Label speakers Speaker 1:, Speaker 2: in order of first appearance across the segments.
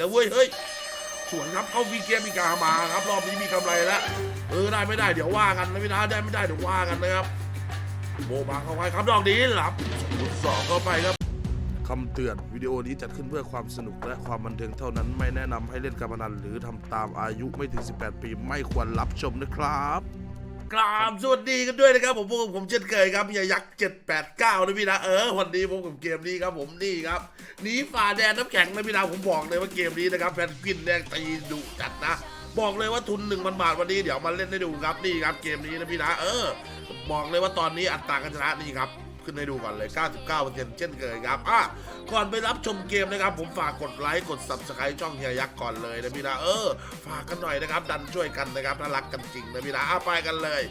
Speaker 1: แล้วเว้ยเฮ้ยสวนครับเขาฟีเกมอีกามาครับรอบนี้มีกำไรแล้วเออได้ไม่ได้เดี๋ยวว่ากันนะพี่นะได้ไม่ได้เดี๋ยวว่ากันนะครับโบมาเข้าไปครับดอกนี้หลับสองเข้าไปครับคำเตือนวิดีโอนี้จัดขึ้นเพื่อความสนุกและความบันเทิงเท่านั้นไม่แนะนำให้เล่นการพนันหรือทำตามอายุไม่ถึง 18 ปีไม่ควรรับชมนะครับ กราบสวัสดีกันด้วยนะครับ ผมพวกผมเช่นเคยครับยายักษ์789นะพี่นะเออวันนี้ผมกับเกมนี้ครับผมนี่ครับหนีฝ่าแดนน้ำแข็งนะพี่นะผมบอกเลยว่าเกมนี้นะครับแฟนกวินแดงตีดุจัดนะ บอกเลยว่าทุน1 0 0 0บาทวันนี้เดี๋ยวมาเล่นให้ดูครับนี่ครับเกมนี้นะพี่นะเออ บอกเลยว่าตอนนี้อัตราการชนะนี่ครับ ขึ้นให้ดูก่อนเลย 99%เช่นเคยครับอะก่อนไปรับชมเกมนะครับ ผมฝากกดไลค์กด subscribe ช่องเฮียยักษ์ก่อนเลยนะพี่นะเออ ฝากกันหน่อยนะครับ ดันช่วยกันนะครับถ้ารักกันจริงนะพี่นะอะไปกันเลย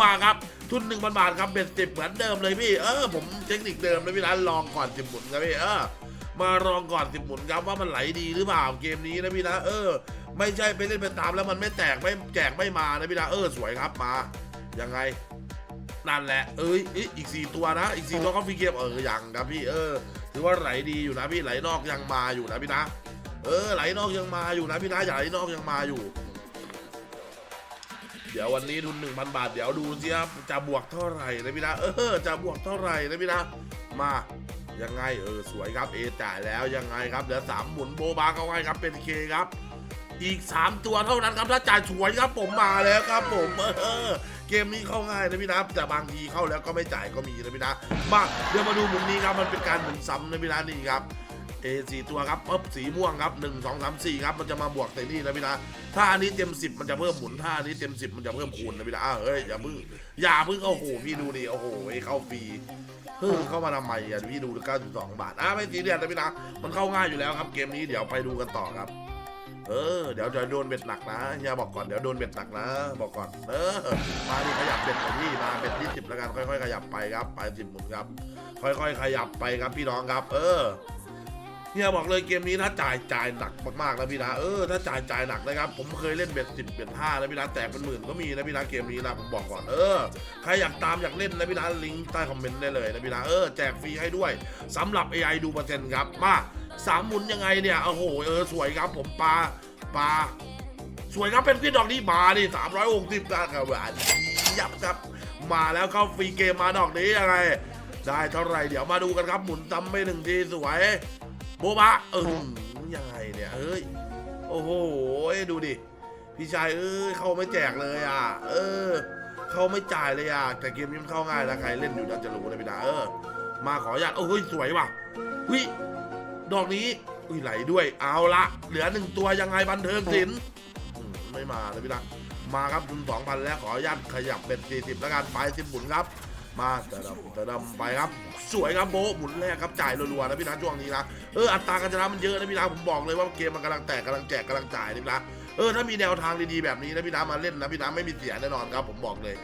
Speaker 1: มาครับทุน1 0 0 0บาทครับเป็นสิบเหมือนเดิมเลยพี่ เออ ผมเทคนิคเดิมนะพี่นะลองก่อนสิบหมุนครับพี่เออมาลองก่อนสิบหมุนครับว่ามันไหลดีหรือเปล่าเกมนี้นะพี่นะเออ ไม่ใช่ไปเล่นเป็นตามแล้วมันไม่แตกไม่แจกไม่มานะพี่นะเออสวยครับมายังไง นั่นแหละเอ้ยอีกสี่ตัวนะอีกสี่ตัวก็ฟรีเกมเออยังครับพี่เออถือว่าไหลดีอยู่นะพี่ไหลนอกยังมาอยู่นะพี่นะ เออไหลนอกยังมาอยู่นะพี่นะอย่าไหลนอกยังมาอยู่ เดี๋ยววันนี้ทุนหนึ่งพันบาทเดี๋ยวดูสิครับจะบวกเท่าไหร่นะพี่นะเออจะบวกเท่าไหร่นะพี่นะมายังไงเออสวยครับเอจ่ายแล้วยังไงครับเหลือสามหมุนโบบาเข้าให้ครับเป็นเคครับ อีก 3 ตัวเท่านั้นครับถ้าจ่ายสวยครับผมมาแล้วครับผมเออเกมนี้เข้าง่ายนะพี่นะแต่บางทีเข้าแล้วก็ไม่จ่ายก็มีนะพี่นะมาเดี๋ยวมาดูหมุนนี้ครับมันเป็นการหมุนซ้ำนะพี่นะนี่ครับเอสี่ตัวครับปึ๊บสีม่วงครับ1 2 3 4ครับมันจะมาบวกใส่นี่นะพี่นะถ้าอันนี้เต็ม10มันจะเพิ่มหมุนถ้าอันนี้เต็ม10มันจะเพิ่มคูณนะพี่นะอ้าวเฮ้ยอย่าพึ่งอย่าพึ่งโอ้โหพี่ดูดิโอ้โหไอ้เข้าฟรีเฮ้ยเข้ามาทำไมอะพี่ดู92 บาทอะไม่ซีเรียสนะพี่นะมันเข้าง่ายอยู่แล้วครับเกมนี้เดี๋ยวไปดูกันต่อครับ เออเดี๋ยวจะโดนเบ็ดหนักนะเฮียบอกก่อนเดี๋ยวโดนเบ็ดหนักนะ บอกก่อน เออมาดิขยับเบ็ดไปพี่มาเบ็ดที่สิบแล้วกันค่อยๆขยับไปครับไปสิบหมุนครับ ค่อยๆ ขยับไปครับพี่น้องครับ เออเฮียบอกเลยเกมนี้ถ้าจ่ายจ่ายหนักมากๆนะพี่นะเออถ้าจ่ายจ่ายหนักนะครับผมเคยเล่นเบ็ดสิบเบ็ดห้านะพี่นะแตกเป็นหมื่นก็มีนะพี่นะเกมนี้นะผมบอกก่อนเออใครอยากตามอยากเล่นนะพี่นะลิงก์ใต้คอมเมนต์ได้เลยนะพี่นะเออแจกฟรีให้ด้วยสำหรับ AI ดูเปอร์เซ็นต์ครับมา สามหมุนยังไงเนี่ยโอ้โหเออสวยครับผมปลาปลาสวยครับเป็นพี่ดอกนี้มาดิสามร้อยหกสิบนะครับหวานยับครับมาแล้วเข้าฟรีเกมมาดอกนี้ยังไงได้เท่าไหร่เดี๋ยวมาดูกันครับหมุนซ้ำไปหนึ่งทีสวยโบบะเออยังไงเนี่ยเอ้ยโอ้โหดูดิพี่ชายเอ้ยเข้าไม่แจกเลยอะ เออเข้าไม่จ่ายเลยอะแต่เกมนี้มันเข้าง่ายนะใครเล่นอยู่น่าจะรู้นะพี่ดาเออมาขออนุญาตโอ้ยสวยว่ะเฮ้ย ดอกนี้ อุ้ยไหลด้วย เอาละ เหลือหนึ่งตัวยังไงบันเทิงศิลป์ไม่มาเลยพี่ละมาครับทุนสองพันแล้วขออนุญาตขยับเป็นสี่สิบแล้วกันไปสิบหมุนครับ มาแต่ดำแต่ดำไปครับ สวยครับโบหมุนแรกครับจ่ายรัวๆนะพี่นะช่วงนี้นะ เอออัตราการชนะมันเยอะนะพี่นะผมบอกเลยว่าเกมมันกำลังแตกกำลังแจกกำลังจ่ายนะพี่นะเออถ้ามีแนวทางดีๆแบบนี้นะพี่นะมาเล่นนะพี่นะไม่มีเสียแน่นอนครับผมบอกเลย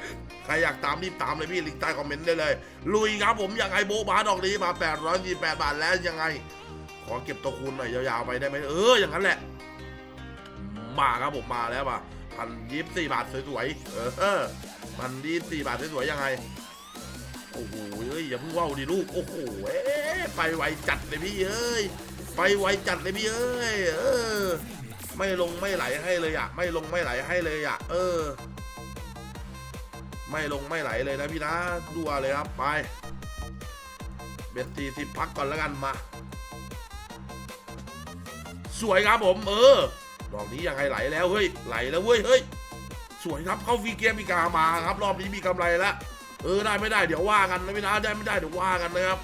Speaker 1: ใครอยากตามรีบตามเลยพี่ลิงก์ใต้คอมเมนต์ได้เลย ลุยครับผมยังไงโบบาดอกนี้มา 828 บาทแล้วยังไง ขอเก็บตัวคูณหน่อยยาวๆไปได้ไหมเอออย่างนั้นแหละ มาครับผมมาแล้วป่ะพันยี่สี่บาทสวยๆ เออพันยี่สี่บาทสวยๆยังไง โอ้โหเอ้ยอย่าเพิ่งว่าวดิลูก โอ้โหเอ๊ะไปไวจัดเลยพี่เอ้ย ไปไวจัดเลยพี่เอ้ย เออ ไม่ลงไม่ไหลให้เลยอะ ไม่ลงไม่ไหลให้เลยอะ เออ ไม่ลงไม่ไหลเลยนะพี่นะดัวเลยครับไป เบ็ดสี่สิบพักก่อนแล้วกันมา สวยครับผมเออดอกนี้ยังไงไหลแล้วเฮ้ยไหลแล้วเว้ยเฮ้ยสวยครับเข้าฟีเกมอีกามาครับ รอบนี้มีกำไรแล้วเออได้ไม่ได้เดี๋ยวว่ากันนะพี่นะได้ไม่ได้เดี๋ยวว่ากันนะครับ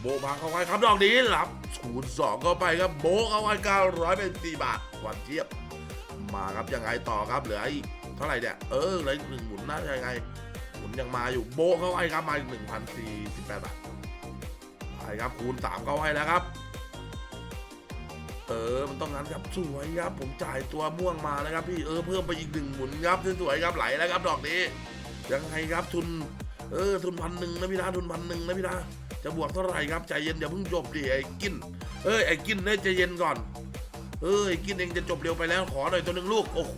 Speaker 1: โบมาเข้าไปครับดอกนี้หลับศูนย์สองเข้าไปครับโบเข้าไปเก้าร้อยเป็นสี่บาทหวานเทียบมาครับยังไงต่อครับเหลืออีกเท่าไหร่เนี่ยเออเหลือหนึ่งหมุนนะยังไงหมุนยังมาอยู่โบเข้าไปครับมาอีกหนึ่งพันสี่สิบแปดบาทไปครับคูณสามเข้าให้แล้วครับ เออ มันต้องงั้นครับสวยครับ ผมจ่ายตัวม่วงมานะครับพี่ เออ เพิ่มไปอีกหนึ่งหมุนครับสวยครับ ไหลแล้วครับ ดอกนี้ ยังไงครับทุน เออ ทุนพันหนึ่งนะพี่นะทุนพันหนึ่งนะพี่นะจะบวกเท่าไหร่ครับ ใจเย็นอย่าเพิ่งจบดิไอ้กิน เอ้ย ไอ้กินเนี่ยใจเย็นก่อน เอ้ย กินเองจะจบเร็วไปแล้ว ขอหน่อยตัวหนึ่งลูก โอ้โห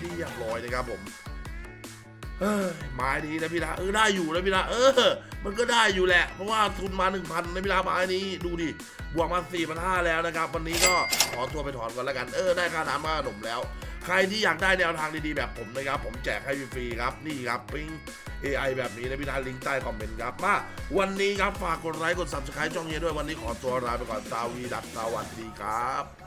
Speaker 1: เรียบร้อยนะครับผม เออไม้นี้นะพี่นะเออได้อยู่นะพี่นะเออ มันก็ได้อยู่แหละ เพราะว่าทุนมา 1,000นะพี่นะไม้นี้ดูดิบวกมา4,500แล้วนะครับ วันนี้ก็ขอตัวไปถอนก่อนแล้วกันเออได้ค่าน้ำค่าขนมแล้ว ใครที่อยากได้แนวทางดีๆแบบผมนะครับ ผมแจกให้ฟรีครับนี่ครับปิ้ง AI แบบนี้นะพี่นะลิงก์ใต้คอมเมนต์ครับมาวันนี้ครับฝากกดไลค์กด subscribe ช่องนี้ด้วยวันนี้ขอตัวลาไปก่อนสาวีดับสวัสดีครับ